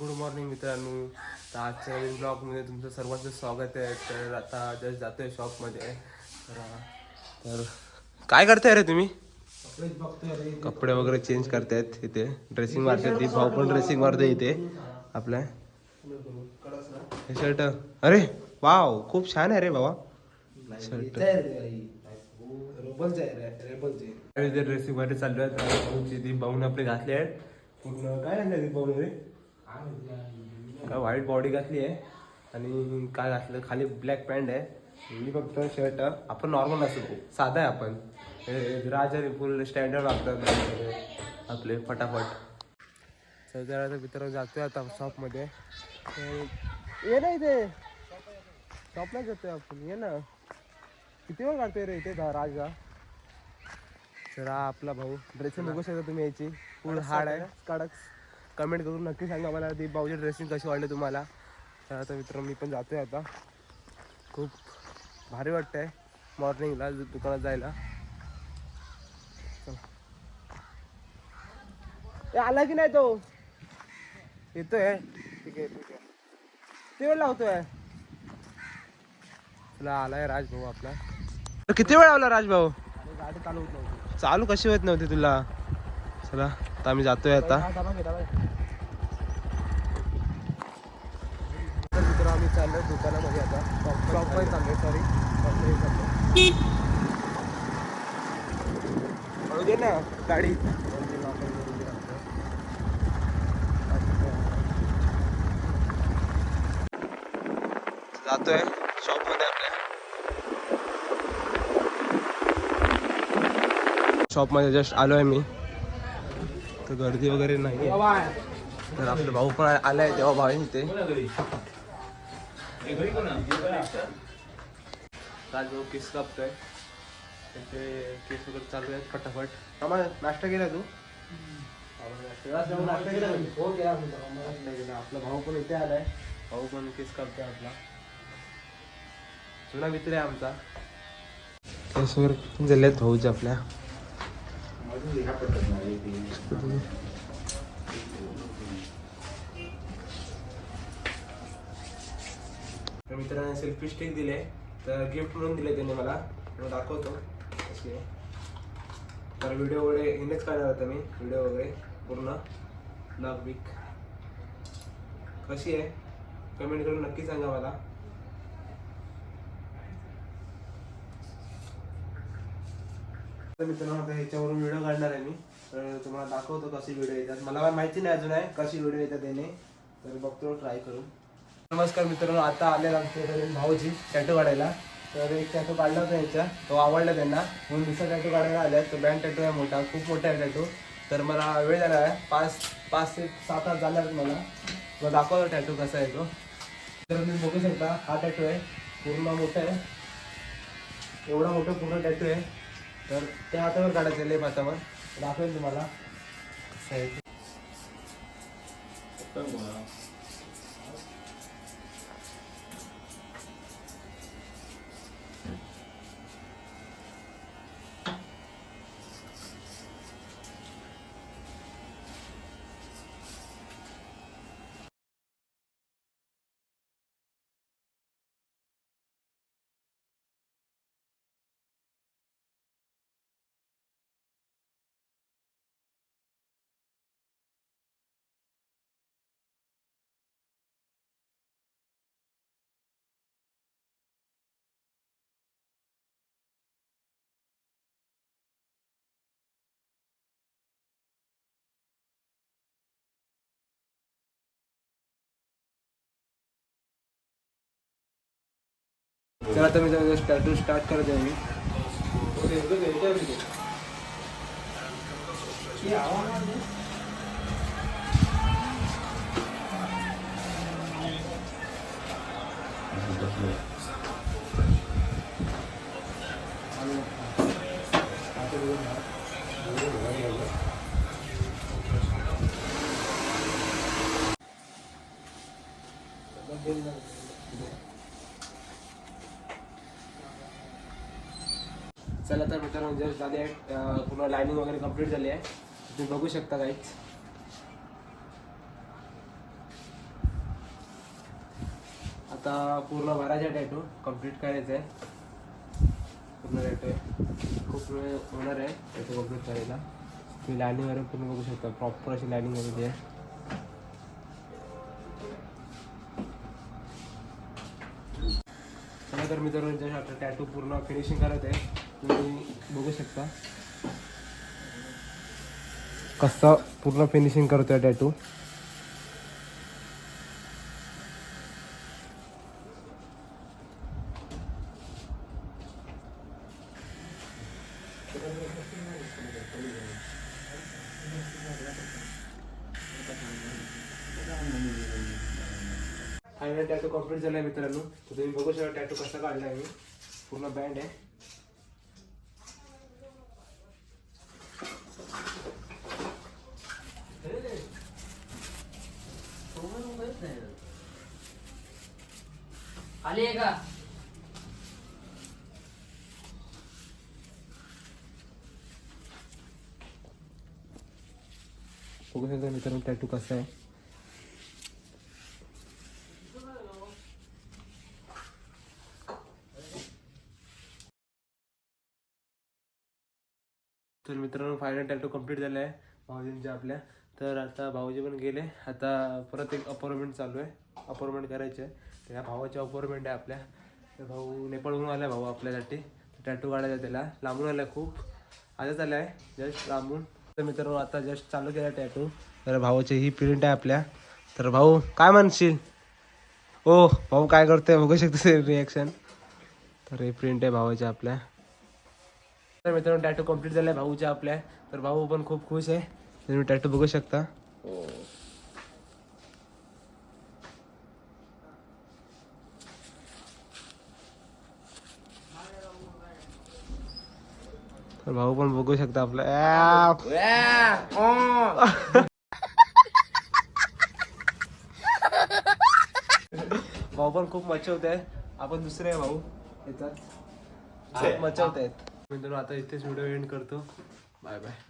Good morning मित्रांनो. तर आजच्या नवीन ब्लॉगमध्ये तुमचं सर्वांचं स्वागत आहे. तर आता जस्ट जातोय शॉपमध्ये तर तर काय करताय रे तुम्ही? कपडे वगैरे चेंज करतायत इथे. ड्रेसिंग मारतात ती भाऊ पण ड्रेसिंग मारते इथे. आपल्या. हे शर्ट अरे वाव खूप छान आहे रे बाबा. शर्ट ड्रेसिंग वगैरे चालू आहे तर ती आपले घातले आहेत. पूर्ण काय घातलं ती बाऊन रे? काय व्हाईट बॉडी घातली आहे. आणि काय घातलं? खाली ब्लॅक पॅन्ट आहे. मी फक्त शर्ट आपण नॉर्मल असतो साधा आहे आपण. राजा फुल स्टँडर्ड लागतात आपले फटाफट. सजायला मित्र जातोय आता शॉपमध्ये ये ना इथे. शॉपला जातोय आपण. ये ना. किती वेळ काढतोय रे इथे राजा? तर आपला भाऊ. ड्रेसिंग बघू शकता तुम्ही याची. फुल हार्ड आहे. कडक कमेंट करून नक्की सांगा मला ती भाऊची ड्रेसिंग कशी वाटली तुम्हाला. तर आता मित्र मी पण जातोय आता. खूप भारी वाटतंय मॉर्निंगला दुकानात जायला. चला. ए, आला की नाही तो? येतोय. ठीक आहे ठीक आहे. किती वेळ लावतोय? चला आलाय राजभाऊ आपला. किती वेळ लावला राजभाऊ गाडी चालू होत नव्हती. चालू कशी होत नव्हती तुला? चला आता आम्ही जातोय आता. चाललं दुकानामध्ये आता. शॉपमध्ये चाललोय सॉरी शॉपमध्ये चाललोय. हळू दे ना गाडी. जातोय शॉपमध्ये आपल्या. शॉपमध्ये जस्ट आलो आहे मी. तर गर्दी वगैरे नाही तर आपले भाऊ पण आलाय तेव्हा भाऊ इथे. राजभाऊ केस कापतोय त्यांचे केस वगैरे चालू आहेत फटाफट आम्हाला नाश्ता केला तू राजभाऊ नाश्ता केला तू? नाश्ता आपला भाऊ पण इथे आलाय भाऊ पण केस कापतोय आपला जुना मित्र आहे आमचा केस वगैरे झालेत भाऊचे आपल्या तर मित्रांनी सेल्फी स्टिक दिले. तर गिफ्ट म्हणून दिले त्यांनी मला. तर दाखवतो. कशी तर व्हिडिओ वगैरे हिनेच काढणार होता मी. व्हिडिओ वगैरे पूर्ण. ब्लॉग वीक कशी आहे? कमेंट करून नक्की सांगा मला. तर मित्रांनो आता ह्याच्यावरून व्हिडिओ काढणार आहे मी. तर तुम्हाला दाखवतो कशी व्हिडिओ येतात. मला माहिती नाही अजून आहे कशी व्हिडिओ येतात त्याने. तर बघतो ट्राय करून. नमस्कार मित्रांनो आता आले आमच्याकडे भाऊजी टॅटो काढायला. तर एक टॅटो काढला होता यांच्या तो आवडला त्यांना. म्हणून दुसरा टॅटो काढायला आल्या तो बँड टॅटो आहे मोठा खूप मोठा आहे टॅटो तर मला वेळ झाला आहे. पाच पाच ते सात आठ झाला आहेत मला. मग दाखवतो टॅटो कसा आहे तो. तर तुम्ही बघू शकता हा टॅटो आहे. पूर्ण मोठा आहे. एवढा मोठा पूर्ण टॅटो आहे. तर त्या हातावर काढायचं लेप हातावर. दाखवेल तुम्हाला. चला तर मी त्या स्टार्टिंग स्टार्ट करत आहे मी Thank you. चला तर मित्रांनो जर झाले पूर्ण लायनिंग वगैरे कंप्लीट झाली आहे. तुम्ही बघू शकता काहीच आता पूर्ण भरायचा टॅटो कंप्लीट करायचं आहे. पूर्ण टॅटो खूप वेळ होणार आहे. टॅटो कंप्लीट करायला. तुम्ही लायनिंग वगैरे पूर्ण बघू शकता. प्रॉपर अशी लायनिंग वगैरे आहे. तर मित्रांनो तर आता टॅटू पूर्ण फिनिशिंग करत आहे. तुम्ही बघू शकता. कसं पूर्ण फिनिशिंग करतोय टॅटू फायनल टॅटू कंप्लीट झालाय मित्रांनो. तर तुम्ही बघू शकता टॅटू कसा काढलाय मी. पूर्ण बँड आहे. खाली आहे का? बघू शकता मित्रांनो टॅटू कसा आहे. तर मित्रांनो फायनल टॅटू कंप्लीट झालं आहे भाऊजींच्या आपल्या. तर आता भाऊजी पण गेले. आता परत एक अपॉइंटमेंट चालू आहे. अपॉइंटमेंट करायची आहे. तर ह्या भावाची अपॉइंटमेंट आहे आपल्या. तर भाऊ नेपाळहून आला भाऊ आपल्यासाठी. टॅटू काढायचा आहे त्याला. लांबून आला खूप. आजच आला आहे जस्ट लांबून. तर मित्रांनो आता जस्ट चालू केला टॅटू तर भावाची ही प्रिंट आहे आपल्या. तर भाऊ काय म्हणशील? ओ भाऊ काय करतोय? बघू शकतो रिॲक्शन तर हे प्रिंट आहे भावाच्या आपल्या. तर मित्रांनो टॅटू कंप्लीट झालाय. भाऊच्या आपल्या. तर भाऊ पण खूप खुश आहे. तुम्ही टॅटू बघू शकता. तर भाऊ पण बघू शकता आपला. भाऊ पण खूप मचवत आहे आपण दुसरे भाऊ. येतात खूप मचवत आहेत मित्रांनो आता इथेच व्हिडिओ एंड करतो. Bye bye